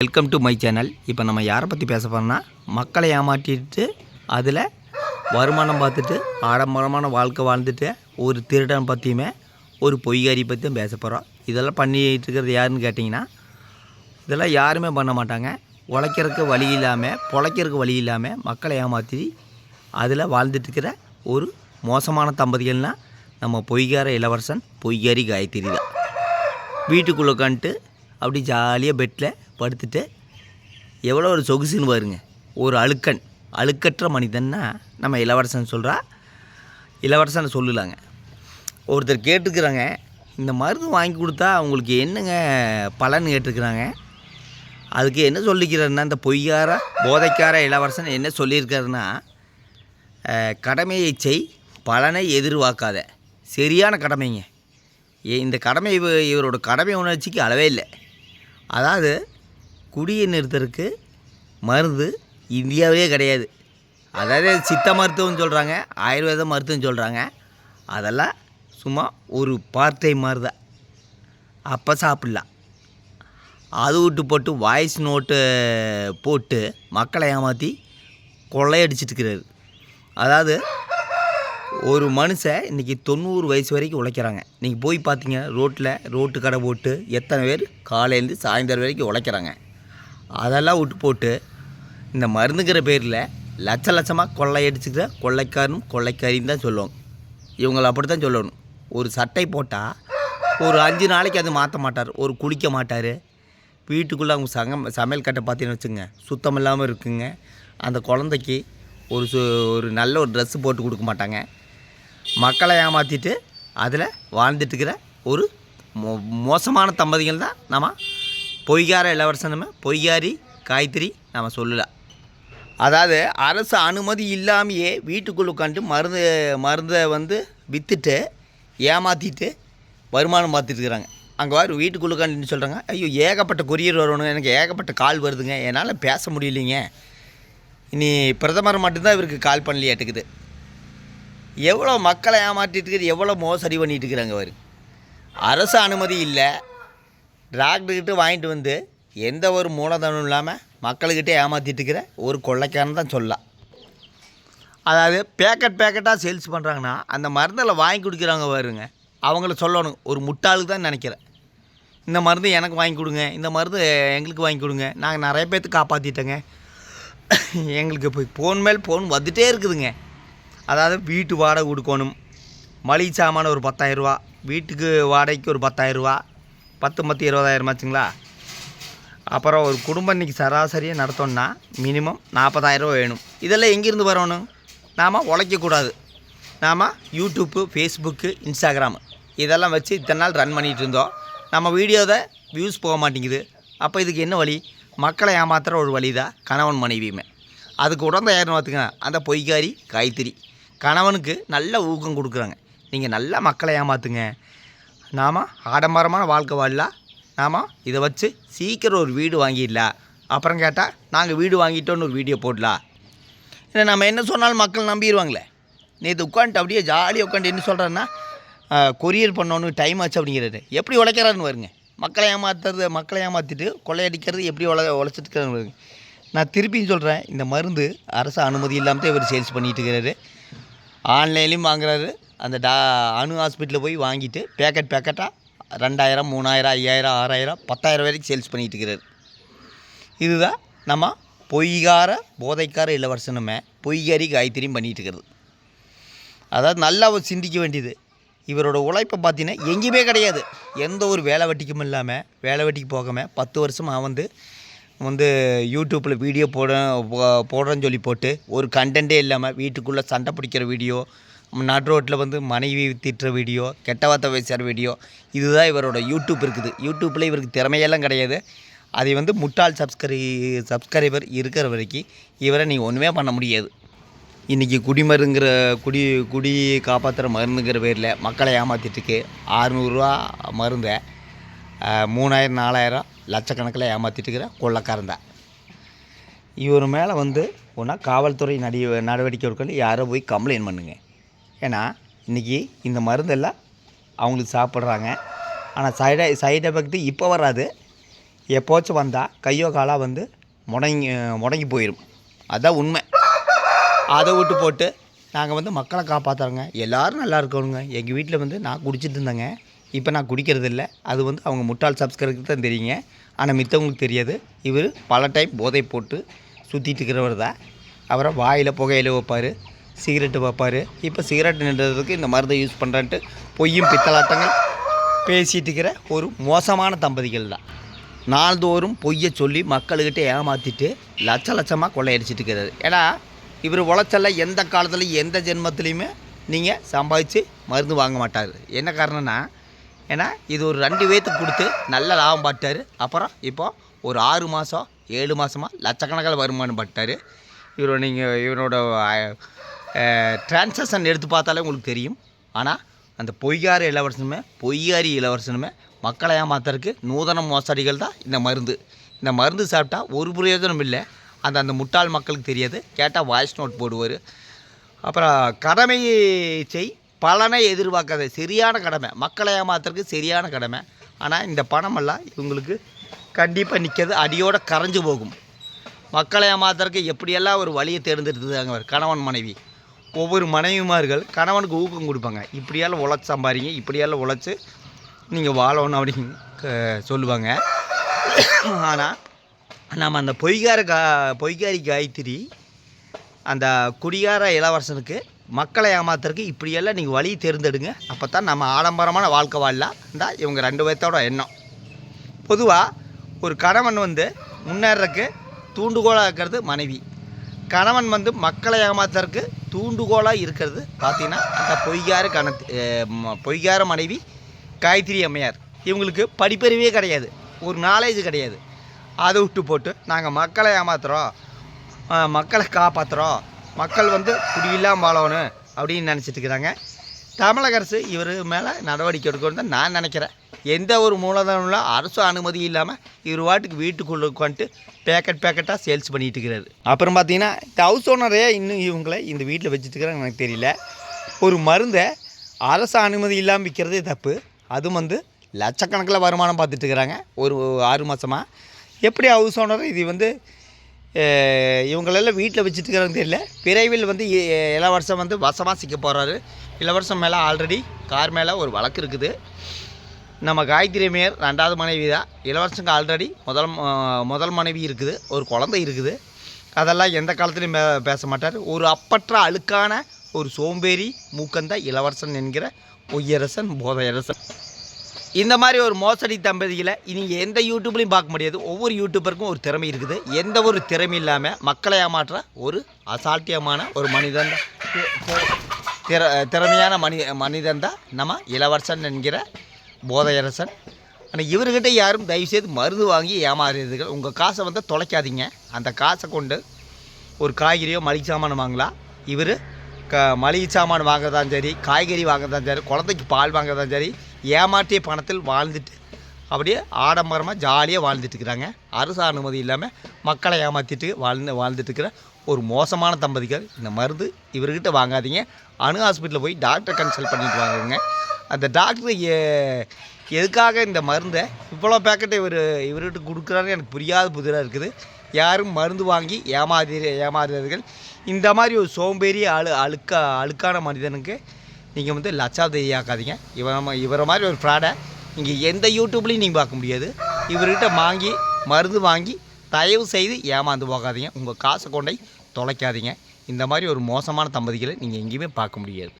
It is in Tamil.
வெல்கம் டு மை சேனல் இப்போ நம்ம யாரை பற்றி பேச போகிறோம்னா மக்களை ஏமாற்றிட்டு அதில் வருமானம் பார்த்துட்டு ஆடம்பரமான வாழ்க்கை வாழ்ந்துட்டு ஒரு திருடன் பற்றியுமே ஒரு பொய்காரி பற்றியும் பேச போகிறோம் இதெல்லாம் பண்ணிட்டு இருக்கிறது யாருன்னு கேட்டிங்கன்னா இதெல்லாம் யாருமே பண்ண மாட்டாங்க. உழைக்கிறதுக்கு வழி இல்லாமல் பொழைக்கிறதுக்கு வழி இல்லாமல் மக்களை ஏமாற்றி அதில் வாழ்ந்துட்டுருக்கிற ஒரு மோசமான தம்பதிகள்னால் நம்ம பொய்கார இளவரசன் பொய்காரி காயத்ரி தான் வீட்டுக்குள்ளே உட்காந்துட்டு அப்படி ஜாலியாக பெட்டில் படுத்துட்டு எவ்வளோ ஒரு சொகுசுன்னு பாருங்க. ஒரு அழுக்கன் அழுக்கற்ற மனிதன்னா நம்ம இளவரசன் சொல்கிறா இளவரசன் சொல்லலாங்க. ஒருத்தர் கேட்டுக்கிறாங்க இந்த மருந்து வாங்கி கொடுத்தா அவங்களுக்கு என்னங்க பலன் கேட்டிருக்கிறாங்க? அதுக்கு என்ன சொல்லிக்கிறாருன்னா இந்த பொய்யார போதைக்கார இளவரசன் என்ன சொல்லியிருக்காருன்னா கடமையை செய் பலனை எதிர்பார்க்காத. சரியான கடமைங்க. ஏ- இந்த கடமை இவ இவரோட கடமை உணர்ச்சிக்கு அளவே இல்லை. அதாவது குடியை நிறுத்தறதுக்கு மருந்து இந்தியாவிலே கிடையாது. அதாவது சித்த மருத்துவம்னு சொல்கிறாங்க ஆயுர்வேத மருத்துவம் சொல்கிறாங்க அதெல்லாம் சும்மா ஒரு பார்ட் டைம் மாதிரி தான் அப்போ சாப்பிட்லாம். அது விட்டு போட்டு வாய்ஸ் நோட்டு போட்டு மக்களை ஏமாற்றி கொள்ளையடிச்சிட்டு இருக்கிறாரு. அதாவது ஒரு மனுஷன் இன்றைக்கி தொண்ணூறு வயசு வரைக்கும் உழைக்கிறாங்க. நீங்கள் போய் பார்த்தீங்க ரோட்டில் ரோட்டு கடை போட்டு எத்தனை பேர் காலையிலேருந்து சாயந்தரம் வரைக்கும் உழைக்கிறாங்க. அதெல்லாம் விட்டு போட்டு இந்த மருந்துங்கிற பேரில் லட்ச லட்சமாக கொள்ளையடிச்சுக்கிற கொள்ளைக்காரனும் கொள்ளைக்காரின்னு தான் சொல்லுவாங்க. இவங்களை அப்படி தான் சொல்லணும். ஒரு சட்டை போட்டால் ஒரு அஞ்சு நாளைக்கு அது மாற்ற மாட்டார் ஒரு குளிக்க மாட்டார். வீட்டுக்குள்ளே அவங்க சங்கம் சமையல் கட்டை பார்த்தீங்கன்னு வச்சுங்க சுத்தம் இல்லாமல் இருக்குங்க. அந்த குழந்தைக்கு ஒரு சு ஒரு நல்ல ஒரு ட்ரெஸ்ஸு போட்டு கொடுக்க மாட்டாங்க. மக்களை ஏமாற்றிட்டு அதில் வாழ்ந்துட்டுருக்கிற ஒரு மோ மோசமான தம்பதிகள் தான் நம்ம பொய்கார இளவரசனுமே பொய்யாரி காய்கறி நம்ம சொல்லலாம் அதாவது அரசு அனுமதி இல்லாமையே வீட்டுக்குள்ளே உட்காந்து மருந்து மருந்தை வந்து விற்றுட்டு ஏமாற்றிட்டு வருமானம் பார்த்துட்டுருக்குறாங்க. அங்கே வாரு வீட்டுக்குள்ள உட்காந்து சொல்கிறாங்க ஐயோ ஏகப்பட்ட கொரியர் வரணும். எனக்கு ஏகப்பட்ட கால் வருதுங்க. என்னால் பேச முடியலைங்க. இனி பிரதமர் மட்டும்தான் இவருக்கு கால் பண்ணலையாட்டுக்குது. எவ்வளோ மக்களை ஏமாற்றிட்டு இருக்குது எவ்வளோ மோசடி பண்ணிகிட்டு இருக்கிறாங்க அவர் அரசு அனுமதி இல்லை. டாக்டர்கிட்ட வாங்கிட்டு வந்து எந்த ஒரு மூலதனம் இல்லாமல் மக்கள்கிட்ட ஏமாற்றிட்டு இருக்கிற ஒரு கொள்ளைக்காரன் தான் சொல்லலாம் அதாவது பேக்கெட் பேக்கெட்டாக சேல்ஸ் பண்ணுறாங்கன்னா அந்த மருந்தில் வாங்கி கொடுக்குறாங்க வருங்க அவங்கள சொல்லணும். ஒரு முட்டாளுக்கு தான் நினைக்கிறேன். இந்த மருந்து எனக்கு வாங்கி கொடுங்க இந்த மருந்து எங்களுக்கு வாங்கி கொடுங்க. நாங்கள் நிறைய பேர்த்து காப்பாற்றிட்டோங்க எங்களுக்கு இப்போ ஃபோன் மேல் ஃபோன் வந்துட்டே இருக்குதுங்க. அதாவது வீட்டு வாடகை கொடுக்கணும். மளிகை சாமான ஒரு பத்தாயிரரூவா வீட்டுக்கு வாடகைக்கு ஒரு பத்தாயிரரூவா பத்து பத்து இருபதாயிரமாச்சுங்களா அப்புறம் ஒரு குடும்பம் இன்றைக்கி சராசரியாக நடத்தோம்னா மினிமம் நாற்பதாயிரரூவா வேணும். இதெல்லாம் எங்கேருந்து வரணும்? நாம் உழைக்கக்கூடாது. நாம் யூடியூப்பு ஃபேஸ்புக்கு இன்ஸ்டாகிராமு இதெல்லாம் வச்சு இத்தனை நாள் ரன் பண்ணிகிட்டு இருந்தோம். நம்ம வீடியோவை வியூஸ் போக மாட்டேங்குது. அப்போ இதுக்கு என்ன வழி? மக்களை ஏமாத்துகிற ஒரு வழி தான் கணவன் மனைவியுமே. அதுக்கு உடந்த யாருன்னு பார்த்துங்க அந்த பொய்காரி காய்த்திரி கணவனுக்கு நல்ல ஊக்கம் கொடுக்குறாங்க. நீங்கள் நல்லா மக்களை ஏமாற்றுங்க நாம் ஆடம்பரமான வாழ்க்கை வாழலாம் நாம் இதை வச்சு சீக்கிரம் ஒரு வீடு வாங்கிடலாம் அப்புறம் கேட்டால் நாங்கள் வீடு வாங்கிட்டோன்னு ஒரு வீடியோ போடலாம் இல்லை நம்ம என்ன சொன்னாலும் மக்கள் நம்பிடுவாங்களே நேற்று உட்காந்துட்டு அப்படியே ஜாலியாக உட்காந்து என்ன சொல்கிறேன்னா கொரியர் பண்ணோன்னு டைம் ஆச்சு அப்படிங்கிறது எப்படி உழைக்கிறாருன்னு வருங்க மக்களை ஏமாத்துறது மக்களை ஏமாற்றிட்டு கொள்ளையடிக்கிறது எப்படி உழ உழைச்சிட்டு இருக்கிறாரு நான் திருப்பியும் சொல்கிறேன் இந்த மருந்து அரசு அனுமதி இல்லாமல் இவர் சேல்ஸ் பண்ணிட்டு இருக்கிறாரு ஆன்லைன்லேயும் வாங்குறாரு. அந்த டா அணு ஹாஸ்பிட்டலில் போய் வாங்கிட்டு பேக்கெட் பேக்கெட்டாக ரெண்டாயிரம் மூணாயிரம் ஐயாயிரம் ஆறாயிரம் பத்தாயிரம் வரைக்கும் சேல்ஸ் பண்ணிகிட்டு இருக்கிறார். இதுதான் நம்ம பொய்கார போதைக்கார இளவரசனுமே பொய்காரி காய்கறியும் பண்ணிகிட்டு இருக்கிறது. அதாவது நல்லா அவர் சிந்திக்க வேண்டியது. இவரோட உழைப்பை பார்த்தீங்கன்னா எங்கேயுமே கிடையாது. எந்த ஒரு வேலை வெட்டிக்கும் இல்லாமல் வேலை வெட்டிக்கு போகாமல் பத்து வருஷமாக வந்து வந்து யூடியூப்பில் வீடியோ போட போடுறேன்னு சொல்லி போட்டு ஒரு கண்டென்ட்டே இல்லாமல் வீட்டுக்குள்ளே சண்டை பிடிக்கிற வீடியோ நடு ரோட்டில் வந்து மனைவி திட்டுற வீடியோ கெட்ட வார்த்தை பேசுகிற வீடியோ இதுதான் இவரோட யூடியூப் இருக்குது. யூடியூப்பில் இவருக்கு திறமையெல்லாம் கிடையாது. அதை வந்து முட்டாள் சப்ஸ்கிரை சப்ஸ்கிரைபர் இருக்கிற வரைக்கும் இவரை நீங்கள் ஒன்றுமே பண்ண முடியாது. இன்றைக்கி குடிமருங்கிற குடி குடி காப்பாற்றுற மருந்துங்கிற பேரில் மக்களை ஏமாற்றிட்டுருக்கு ஆறுநூறுரூவா மருந்தை மூணாயிரம் நாலாயிரம் லட்சக்கணக்கில் ஏமாற்றிட்டு இருக்கிற கொள்ளக்காரன் தான் இவர் மேலே வந்து ஒன்றா காவல்துறை நடி நடவடிக்கை எடுக்கணும் யாரோ போய் கம்ப்ளைண்ட் பண்ணுங்க. ஏன்னா இன்றைக்கி இந்த மருந்தெல்லாம் அவங்களுக்கு சாப்பிட்றாங்க. ஆனால் சைடு சைடு எஃபெக்ட்டு இப்போ வராது. எப்போச்சும் வந்தால் கையோ காலாக வந்து முடங்கி முடங்கி போயிடும் அதுதான் உண்மை. அதை விட்டு போட்டு நாங்கள் வந்து மக்களை காப்பாற்றுறோங்க எல்லோரும் நல்லா இருக்கணுங்க. எங்கள் வீட்டில் வந்து நான் குடிச்சிட்டு இருந்தேங்க. இப்போ நான் குடிக்கிறதில்ல. அது வந்து அவங்க முட்டாள் சப்ஸ்கிரைபருக்கு தான் தெரியுங்க. ஆனால் மித்தவங்களுக்கு தெரியாது. இவர் பல டைம் போதை போட்டு சுற்றிட்டு இருக்கிறவர் தான். அப்புறம் வாயில் புகையில வைப்பார் சிகரெட்டு வைப்பார். இப்போ சிகரெட் நின்றதுக்கு இந்த மருந்தை யூஸ் பண்ணுறான்ட்டு பொய்யும் பித்தலாட்டங்கள் பேசிகிட்டு இருக்கிற ஒரு மோசமான தம்பதிகள் தான். நாள்தோறும் பொய்யை சொல்லி மக்கள்கிட்ட ஏமாற்றிட்டு லட்ச லட்சமாக கொள்ளையடிச்சிட்டு இருக்கிறாரு. ஏன்னா இவர் உழைச்சல எந்த காலத்தில் எந்த ஜென்மத்துலேயுமே நீங்கள் சம்பாதிச்சு மருந்து வாங்க மாட்டார். என்ன காரணம்னா ஏன்னா இது ஒரு ரெண்டு பேத்துக்கு கொடுத்து நல்ல லாபம் பார்த்தாரு. அப்புறம் இப்போ ஒரு ஆறு மாதம் ஏழு மாதமாக லட்சக்கணக்கில் வருமானம் பட்டார் இவர் நீங்கள் இவரோட டிரான்சாக்ஷன் எடுத்து பார்த்தாலே உங்களுக்கு தெரியும். ஆனால் அந்த பொய்யாறு இளவரசனுமே பொய்யாரி இளவரசனுமே மக்களை ஏமாத்துறதுக்கு நூதன மோசடிகள் தான் இந்த மருந்து. இந்த மருந்து சாப்பிட்டா ஒரு பிரயோஜனம் இல்லை. அந்த அந்த முட்டாள் மக்களுக்கு தெரியாது. கேட்டால் வாய்ஸ் நோட் போடுவார். அப்புறம் கடமை செய் பலனை எதிர்பார்க்காத சரியான கடமை. மக்களை ஏமாத்துறதுக்கு சரியான கடமை. ஆனால் இந்த பணமெல்லாம் இவங்களுக்கு கண்டிப்பாக நிற்கிறது அடியோடு கரைஞ்சு போகும். மக்களை ஏமாத்துறதுக்கு எப்படியெல்லாம் ஒரு வழியை தேர்ந்தெடுத்துதாங்க கணவன் மனைவி. ஒவ்வொரு மனைவிமார்கள் கணவனுக்கு ஊக்கம் கொடுப்பாங்க. இப்படியெல்லாம் உழைச்சி சம்பாதிங்க இப்படியெல்லாம் உழைச்சி நீங்கள் வாழணும் அப்படின்னு க- சொல்லுவாங்க. ஆனால் நம்ம அந்த பொய்கார கா பொய்காரி காயத்ரி அந்த குடிகார இளவரசனுக்கு மக்களை ஏமாத்துறதுக்கு இப்படியெல்லாம் நீங்கள் வழி தேர்ந்தெடுங்க. அப்போ தான் நம்ம ஆடம்பரமான வாழ்க்கை வாழலாம். தான் இவங்க ரெண்டு பேர்த்தோட எண்ணம். பொதுவாக ஒரு கணவன் வந்து முன்னேறக்கு தூண்டுகோலாக இருக்கிறது மனைவி. கணவன் வந்து மக்களை ஏமாத்துறதுக்கு தூண்டுகோலாக இருக்கிறது பார்த்தீங்கன்னா அந்த பொய்கார கண பொய்கார மனைவி காயத்ரி அம்மையார். இவங்களுக்கு படிப்பறிவே கிடையாது. ஒரு நாலேஜ் கிடையாது. அதை விட்டு போட்டு நாங்கள் மக்களை ஏமாத்துகிறோம் மக்களை காப்பாற்றுறோம் மக்கள் வந்து குடியில்லாமல் வாழணும் அப்படின்னு நினச்சிட்டு இருக்கிறாங்க. தமிழக அரசு இவர் மேலே நடவடிக்கை எடுக்கணும்னு தான் நான் நினைக்கிறேன். எந்த ஒரு மூலதனம்ல அரசு அனுமதி இல்லாமல் இவர் வாட்டுக்கு வீட்டுக்குள்ளே உட்காந்துட்டு பேக்கெட் பேக்கெட்டாக சேல்ஸ் பண்ணிகிட்டு இருக்கிறாரு. அப்புறம் பார்த்தீங்கன்னா இந்த ஹவுஸ் ஓனரே இன்னும் இவங்களை இந்த வீட்டில் வச்சுட்டுக்கிறாங்க எனக்கு தெரியல. ஒரு மருந்தை அரசு அனுமதி இல்லாமல் விற்கிறதே தப்பு. அதுவும் வந்து லட்சக்கணக்கில் வருமானம் பார்த்துட்டு இருக்கிறாங்க. ஒரு ஆறு மாதமாக எப்படி ஹவுஸ் ஓனர் இது வந்து இவங்களெல்லாம் வீட்டில் வச்சுட்டு தெரியல. விரைவில் வந்து இளவரசம் இளவரசன் வந்து வசமாக சிக்க போகிறாரு இளவரசன் மேலே ஆல்ரெடி கார் மேலே ஒரு வழக்கு இருக்குது. நம்ம காயத்ரி மேயர் ரெண்டாவது மனைவி தான். இளவரசனுக்கு ஆல்ரெடி முதல் முதல் மனைவி இருக்குது. ஒரு குழந்தை இருக்குது. அதெல்லாம் எந்த காலத்துலையும் பே பேச மாட்டார். ஒரு அப்பற்ற அழுக்கான ஒரு சோம்பேறி மூக்கந்த இளவரசன் என்கிற பொய்யரசன் போதையரசன். இந்த மாதிரி ஒரு மோசடி தம்பதிகளை இனி எந்த யூடியூப்லையும் பார்க்க முடியாது. ஒவ்வொரு யூடியூபருக்கும் ஒரு திறமை இருக்குது. எந்த ஒரு திறமை இல்லாமல் மக்களை ஏமாற்ற ஒரு அசால்ட்டியமான ஒரு மனிதன் தான். திற திறமையான மனி மனிதன் தான் நம்ம இளவரசன் என்கிற போதையரசன். ஆனால் இவர்கிட்ட யாரும் தயவுசெய்து மருந்து வாங்கி ஏமாறுறீர்கள் உங்கள் காசை வந்து தொலைக்காதீங்க. அந்த காசை கொண்டு ஒரு காய்கறியோ மளிகை சாமான் வாங்கலாம் இவர் க மளிகை சாமான் வாங்கதான் சரி காய்கறி வாங்கதான் சரி குழந்தைக்கு பால் வாங்கதான் சரி ஏமாற்றிய பணத்தில் வாழ்ந்துட்டு அப்படியே ஆடம்பரமாக ஜாலியாக வாழ்ந்துட்டுருக்குறாங்க. அரசு அனுமதி இல்லாமல் மக்களை ஏமாற்றிட்டு வாழ்ந்து வாழ்ந்துட்டு இருக்கிற ஒரு மோசமான தம்பதிகள். இந்த மருந்து இவர்கிட்ட வாங்காதீங்க. அணு ஹாஸ்பிட்டலில் போய் டாக்டர் கன்சல்ட் பண்ணிட்டு வாங்குங்க அந்த டாக்டர் எதுக்காக இந்த மருந்தை இவ்வளோ பேக்கெட்டை இவர் இவர்கிட்ட கொடுக்குறாருன்னு எனக்கு புரியாத புதிராக இருக்குது. யாரும் மருந்து வாங்கி ஏமாதி ஏமாறுகிறார்கள் இந்த மாதிரி ஒரு சோம்பேறி அழு அழுக்கா அழுக்கான மனிதனுக்கு நீங்கள் வந்து லட்சாவதி ஆக்காதீங்க இவன் இவரை மாதிரி ஒரு ஃப்ராடை இங்கே எந்த யூடியூப்லேயும் நீங்கள் பார்க்க முடியாது. இவர்கிட்ட வாங்கி மருந்து வாங்கி தயவு செய்து ஏமாந்து போகாதீங்க. உங்கள் காசை கொண்டை தொலைக்காதீங்க. இந்த மாதிரி ஒரு மோசமான தம்பதிகளை நீங்கள் எங்கேயுமே பார்க்க முடியாது.